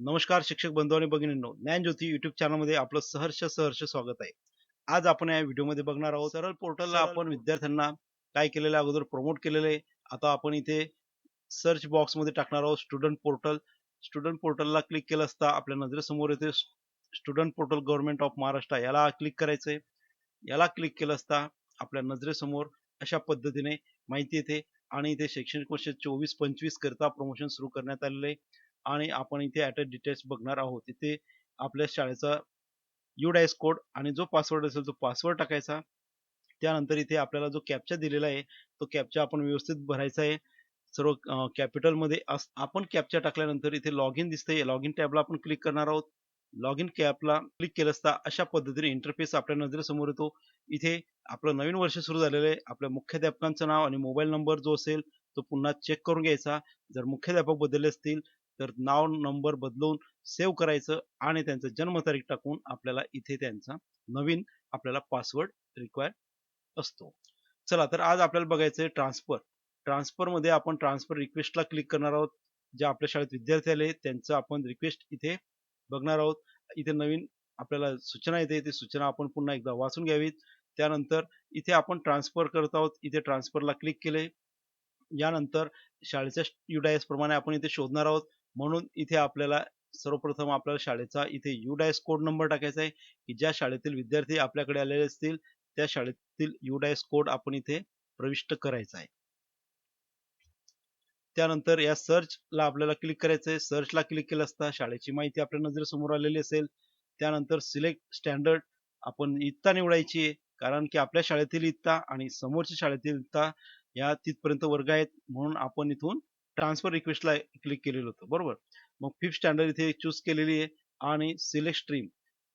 नमस्कार शिक्षक बंधू आणि भगिनींनो. ज्ञानज्योती युट्यूब चॅनलमध्ये आपलं सहर्ष सहर्ष स्वागत आहे. आज आपण या व्हिडिओमध्ये बघणार आहोत सरळ पोर्टलला आपण विद्यार्थ्यांना काय केलेलं अगोदर प्रमोट केलेलं आहे. आता आपण इथे सर्च बॉक्समध्ये टाकणार आहोत स्टुडंट पोर्टल स्टुडंट पोर्टलला क्लिक केलं असता आपल्या नजरेसमोर येते student portal government of Maharashtra याला क्लिक करायचंय. याला क्लिक केलं असता आपल्या नजरेसमोर अशा पद्धतीने माहिती येते. आणि इथे शैक्षणिक वर्ष चोवीस पंचवीस करता प्रमोशन सुरू करण्यात आलेलं आहे. आणि आपण इथे ॲट डिटेल्स बघणार आहोत. इथे आपल्या शाळेचा यू डायस कोड आणि जो पासवर्ड असेल तो पासवर्ड टाकायचा. त्यानंतर इथे आपल्याला जो कॅप्चा दिलेला आहे तो कॅप्चा आपण व्यवस्थित भरायचा आहे. सर्व कॅपिटलमध्ये अस आपण कॅप्चा टाकल्यानंतर इथे लॉग इन दिसतंय. लॉग इन टॅबला आपण क्लिक करणार आहोत. लॉग इन कॅपला क्लिक केलं असता अशा पद्धतीने इंटरफेस आपल्या नजरेसमोर येतो. इथे आपलं नवीन वर्ष सुरू झालेलं आहे. आपल्या मुख्याध्यापकांचं नाव आणि मोबाईल नंबर जो असेल तो पुन्हा चेक करून घ्यायचा. जर मुख्याध्यापक बदलले असतील तर नाव नंबर बदलून सेव्ह करायचं आणि त्यांचं जन्मतारीख टाकून आपल्याला इथे त्यांचा नवीन आपल्याला पासवर्ड रिक्वायर असतो. चला तर आज आपल्याला बघायचं आहे ट्रान्सफर ट्रान्सफरमध्ये आपण ट्रान्सफर रिक्वेस्टला क्लिक करणार आहोत. जे आपल्या शाळेत विद्यार्थी आले त्यांचं आपण रिक्वेस्ट इथे बघणार आहोत. इथे नवीन आपल्याला सूचना येते ती सूचना आपण पुन्हा एकदा वाचून घ्यावीत. त्यानंतर इथे आपण ट्रान्सफर करत आहोत. इथे ट्रान्सफरला क्लिक केले. यानंतर शाळेच्या युडायस प्रमाणे आपण इथे शोधणार आहोत. म्हणून इथे आपल्याला सर्वप्रथम आपल्याला शाळेचा इथे यू डायस कोड नंबर टाकायचा आहे की ज्या शाळेतील विद्यार्थी आपल्याकडे आलेले असतील त्या शाळेतील यू डायस कोड आपण इथे प्रविष्ट करायचा आहे. त्यानंतर या सर्चला आपल्याला क्लिक करायचं आहे. सर्चला क्लिक केलं असता शाळेची माहिती आपल्या नजरेसमोर आलेली असेल. त्यानंतर सिलेक्ट स्टँडर्ड आपण इत्ता निवडायची आहे कारण की आपल्या शाळेतील इत्ता आणि समोरच्या शाळेतील इत्ता या तिथपर्यंत वर्ग आहेत म्हणून आपण इथून ट्रान्सफर रिक्वेस्टला क्लिक केलेलं होतं. बरोबर? मग फिफ्थ स्टँडर्ड इथे चूज केलेली आहे आणि सिलेक्ट स्ट्रीम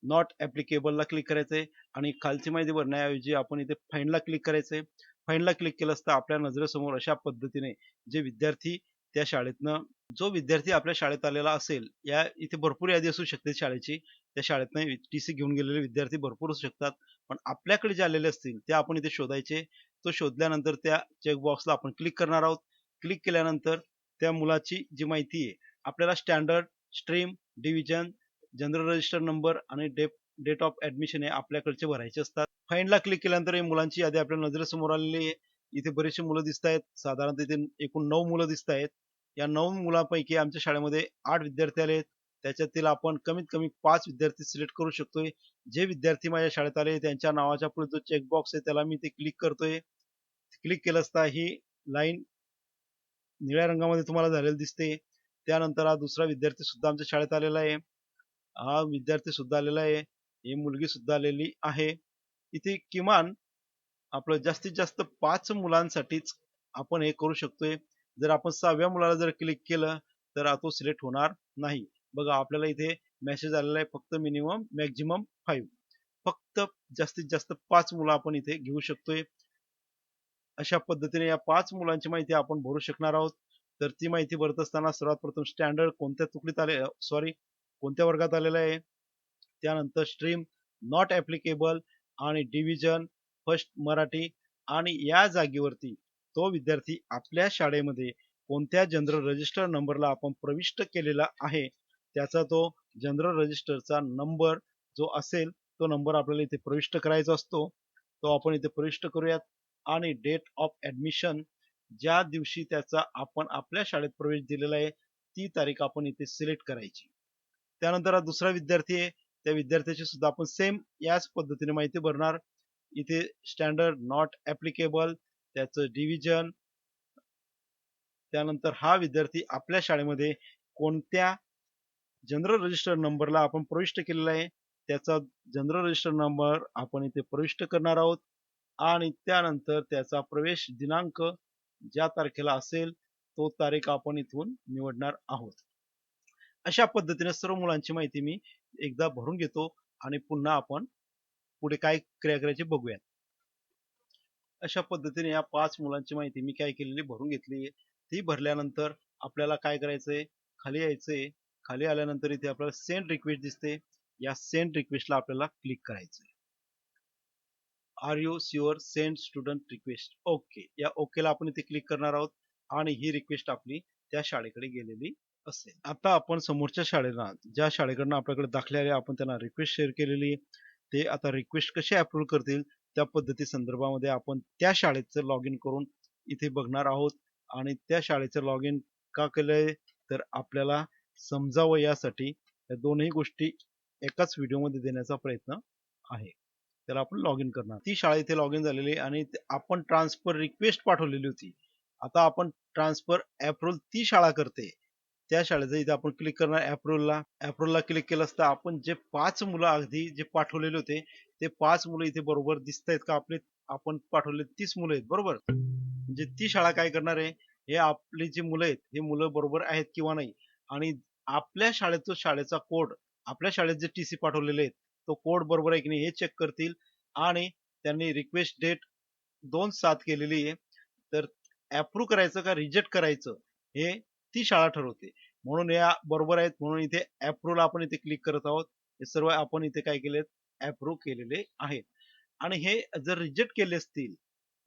नॉट ऍप्लिकेबलला क्लिक करायचं आहे. आणि खालची माहिती भरण्याऐवजी आपण इथे फाईनला क्लिक करायचं आहे. फाईनला क्लिक केलं असता आपल्या नजरेसमोर अशा पद्धतीने जे विद्यार्थी त्या शाळेतनं जो विद्यार्थी आपल्या शाळेत आलेला असेल या इथे भरपूर यादी असू शकते शाळेची. त्या शाळेतनं टी सी घेऊन गेलेले विद्यार्थी भरपूर असू शकतात. पण आपल्याकडे जे आलेले असतील ते आपण इथे शोधायचे. तो शोधल्यानंतर त्या चेकबॉक्सला आपण क्लिक करणार आहोत. क्लिक केल्यानंतर त्या मुलाची जी माहिती आहे आपल्याला standard stream division general register number आणि डेट डेट ऑफ ऍडमिशन हे आपल्याकडचे भरायचे असतात. फाईनला क्लिक केल्यानंतर मुलांची यादी आपल्या नजरेसमोर आलेली आहे. इथे बरेचसे मुलं दिसत आहेत. साधारणतः इथे एकूण नऊ मुलं दिसत आहेत. या नऊ मुलांपैकी आमच्या शाळेमध्ये आठ विद्यार्थी आले त्याच्यातील आपण कमीत कमी पाच विद्यार्थी सिलेक्ट करू शकतोय. जे विद्यार्थी माझ्या शाळेत आले त्यांच्या नावाच्या पुढे जो चेकबॉक्स आहे त्याला मी ते क्लिक करतोय. क्लिक केलं असता ही लाईन निळ्या रंगामध्ये तुम्हाला झालेलं दिसते त्यानंतर हा दुसरा विद्यार्थी सुद्धा आमच्या शाळेत आलेला आहे. हा विद्यार्थी सुद्धा आलेला आहे. ही मुलगी सुद्धा आलेली आहे. इथे किमान आपलं जास्तीत जास्त पाच मुलांसाठीच आपण हे करू शकतोय. जर आपण सहाव्या मुलाला जर क्लिक केलं तर तो सिलेक्ट होणार नाही. बघा आपल्याला इथे मेसेज आलेला आहे फक्त मिनिमम मॅक्झिमम फाईव्ह फक्त जास्तीत जास्त पाच मुलं आपण इथे घेऊ शकतोय. अशा पद्धतीने या पाच मुलांची माहिती आपण भरू शकणार आहोत. तर ती माहिती भरत असताना सर्वात प्रथम स्टँडर्ड कोणत्या तुकडीत आले सॉरी कोणत्या वर्गात आलेला आहे? त्यानंतर स्ट्रीम नॉट ऍप्लिकेबल आणि डिव्हिजन फर्स्ट मराठी आणि या जागेवरती तो विद्यार्थी आपल्या शाळेमध्ये कोणत्या जनरल रजिस्टर नंबरला आपण प्रविष्ट केलेला आहे त्याचा तो जनरल रजिस्टरचा नंबर जो असेल तो नंबर आपल्याला इथे प्रविष्ट करायचा असतो. तो आपण इथे प्रविष्ट करूयात. आणि डेट ऑफ ऍडमिशन ज्या दिवशी त्याचा आपण आपल्या शाळेत प्रवेश दिलेला आहे ती तारीख आपण इथे सिलेक्ट करायची. त्यानंतर हा दुसरा विद्यार्थी आहे त्या विद्यार्थ्याची सुद्धा आपण सेम याच पद्धतीने माहिती भरणार. इथे स्टँडर्ड नॉट ऍप्लिकेबल त्याचं डिव्हिजन त्यानंतर हा विद्यार्थी आपल्या शाळेमध्ये कोणत्या जनरल रजिस्टर नंबरला आपण प्रविष्ट केलेला आहे त्याचा जनरल रजिस्टर नंबर आपण इथे प्रविष्ट करणार आहोत. आणि त्यानंतर त्याचा प्रवेश दिनांक ज्या तारखेला असेल तो तारीख आपण इथून निवडणार आहोत. अशा पद्धतीने सर्व मुलांची माहिती मी एकदा भरून घेतो आणि पुन्हा आपण पुढे काय क्रिया करायची बघूयात. अशा पद्धतीने या पाच मुलांची माहिती मी काय केलेली भरून घेतली. ती भरल्यानंतर आपल्याला काय करायचंय? खाली यायचंय. खाली आल्यानंतर इथे आपल्याला सेंड रिक्वेस्ट दिसते. या सेंड रिक्वेस्टला आपल्याला क्लिक करायचंय. Are you your send student request okay या ओकेला आपण इथे क्लिक करणार आहोत. आणि ही रिक्वेस्ट आपली त्या शाळेकडे गेलेली असेल. आता आपण समोरच्या शाळेला ज्या शाळेकडनं आपल्याकडे दाखले आले आपण त्यांना रिक्वेस्ट शेअर केलेली. आहे. ते आता रिक्वेस्ट कशी अप्रूव्ह करतील? त्या पद्धती संदर्भामध्ये आपण त्या शाळेचं लॉग इन करून इथे बघणार आहोत. आणि त्या शाळेचं लॉग इन का केलंय? तर आपल्याला समजावं यासाठी या दोनही गोष्टी एकाच व्हिडिओमध्ये देण्याचा प्रयत्न आहे. त्याला आपण लॉग इन करणार. ती शाळा इथे लॉग इन झालेली आहे आणि आपण ट्रान्सफर रिक्वेस्ट पाठवलेली होती. आता आपण ट्रान्सफर अप्रूव्हल ती शाळा करते. त्या शाळेचं इथे आपण क्लिक करणार अप्रूव्हलला अप्रूव्हलला क्लिक केलं असता आपण जे पाच मुलं अगदी जे पाठवलेले होते ते पाच मुलं इथे बरोबर दिसत आहेत का? आपले आपण पाठवले तीस मुलं आहेत बरोबर? म्हणजे ती शाळा काय करणार आहे? हे आपली जी मुलं आहेत हे मुलं बरोबर आहेत किंवा नाही? आणि आपल्या शाळेचा शाळेचा कोड आपल्या शाळेत जे टी सी पाठवलेले आहेत तो कोड बरोबर आहे की नाही हे चेक करतील. आणि त्यांनी रिक्वेस्ट डेट दोन सात केलेली आहे. तर अप्रूव्ह करायचं का रिजेक्ट करायचं हे ती शाळा ठरवते. म्हणून या बरोबर आहेत. म्हणून इथे अप्रूव्हला आपण इथे क्लिक करत आहोत. हे सर्व आपण इथे काय केले अप्रूव्ह केलेले आहेत. आणि हे जर रिजेक्ट केले असतील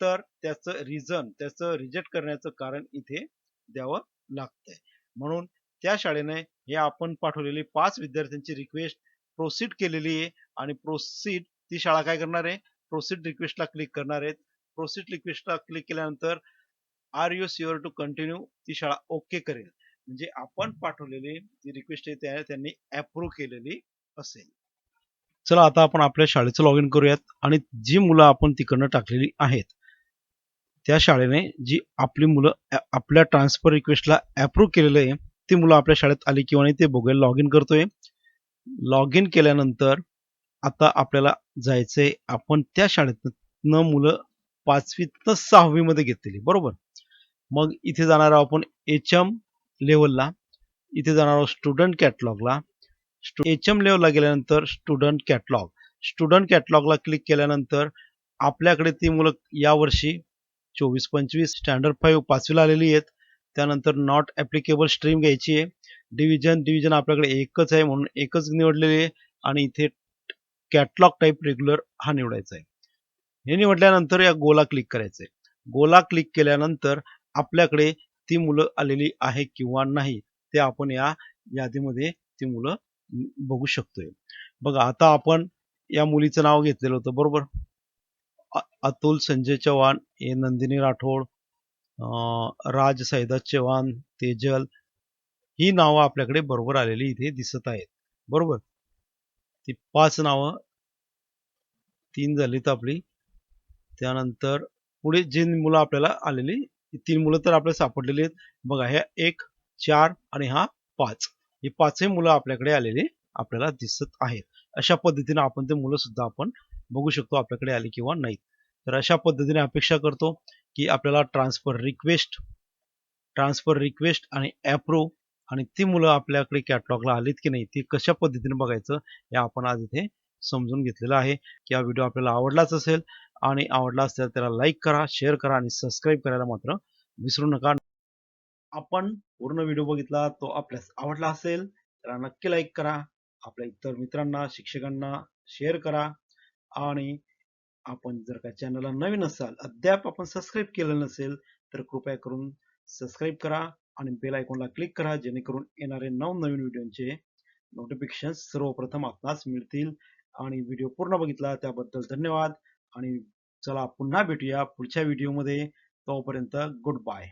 तर त्याचं रिझन त्याचं रिजेक्ट करण्याचं कारण इथे द्यावं लागतंय. म्हणून त्या शाळेने हे आपण पाठवलेली पाच विद्यार्थ्यांची रिक्वेस्ट प्रोसीड केलेली आहे आणि प्रोसीड ती शाळा काय करणार आहे? प्रोसीड रिक्वेस्टला क्लिक करणार आहेत. प्रोसीड रिक्वेस्टला क्लिक केल्यानंतर are you sure to continue ती शाळा ओके करेल. म्हणजे आपण पाठवलेली जी रिक्वेस्ट आहे त्या त्यांनी अप्रूव्ह केलेली असेल. चला आता आपण आपल्या शाळेचं लॉग इन करूयात आणि जी मुलं आपण तिकडनं टाकलेली आहेत त्या शाळेने जी आपली मुलं आपल्या ट्रान्सफर रिक्वेस्टला अप्रूव्ह केलेलं आहे ती मुलं आपल्या शाळेत आली किंवा नाही ते बघूया. लॉग इन करतोय. लॉग इन केल्यानंतर आता आपल्याला जायचंय आपण त्या शाळेतनं मुलं पाचवीतनं सहावीमध्ये घेतलेली बरोबर? मग इथे जाणार आहोत आपण एच एम लेवलला इथे जाणार आहोत स्टुडंट कॅटलॉगला एच एम लेवलला गेल्यानंतर स्टुडंट कॅटलॉग स्टुडंट कॅटलॉगला क्लिक केल्यानंतर आपल्याकडे ती मुलं यावर्षी चोवीस पंचवीस स्टँडर्ड फाईव्ह पाचवीला आलेली आहेत. त्यानंतर नॉट ॲप्लिकेबल स्ट्रीम घ्यायची आहे. डिव्हिजन डिव्हिजन आपल्याकडे एकच आहे म्हणून एकच निवडलेली आहे आणि इथे कॅटलॉग टाईप रेग्युलर हा निवडायचा आहे. हे निवडल्यानंतर या गोला क्लिक करायचं आहे. गोला क्लिक केल्यानंतर आपल्याकडे ती मुलं आलेली आहे किंवा नाही ते आपण या यादीमध्ये ती मुलं बघू शकतोय. बघा आता आपण या मुलीचं नाव घेतलेलं होतं बरोबर? अतुल संजय चव्हाण हे नंदिनी राठोड राज सैदात चव्हाण तेजल ही नावं आपल्याकडे बरोबर आलेली इथे दिसत आहेत. बरोबर? ती पाच नावं तीन झालीत आपली. त्यानंतर पुढे जी मुलं आपल्याला आलेली तीन मुलं तर आपल्याला सापडलेली आहेत. बघा ह्या एक चार आणि हा पाच. ही पाचही मुलं आपल्याकडे आलेली आपल्याला दिसत आहेत. अशा पद्धतीने आपण ते मुलं सुद्धा आपण बघू शकतो आपल्याकडे आली किंवा नाही तर अशा पद्धतीने अपेक्षा करतो की आपल्याला ट्रान्सफर रिक्वेस्ट ट्रान्सफर रिक्वेस्ट आणि अप्रूव्ह आणि ती मुलं आपल्याकडे कॅटलॉगला आलीत की नाही ती कशा पद्धतीने बघायचं हे आपण आज इथे समजून घेतलेलं आहे. की हा व्हिडिओ आपल्याला आवडलाच असेल आणि आवडला असेल त्याला लाईक करा शेअर करा आणि सबस्क्राईब करायला मात्र विसरू नका. आपण पूर्ण व्हिडिओ बघितला तो आपल्यास आवडला असेल तर नक्की लाईक करा. आपल्या इतर मित्रांना शिक्षकांना शेअर करा आणि आपण जर का चॅनलला नवीन असाल अद्याप आपण सबस्क्राईब केलं नसेल तर कृपया करून सबस्क्राईब करा. आणि बेल आयकॉनला क्लिक करा जेणेकरून येणारे नवनवीन व्हिडिओचे नोटिफिकेशन सर्वप्रथम आपणास मिळतील. आणि व्हिडिओ पूर्ण बघितला त्याबद्दल धन्यवाद. आणि चला पुन्हा भेटूया पुढच्या व्हिडिओमध्ये तोपर्यंत गुड बाय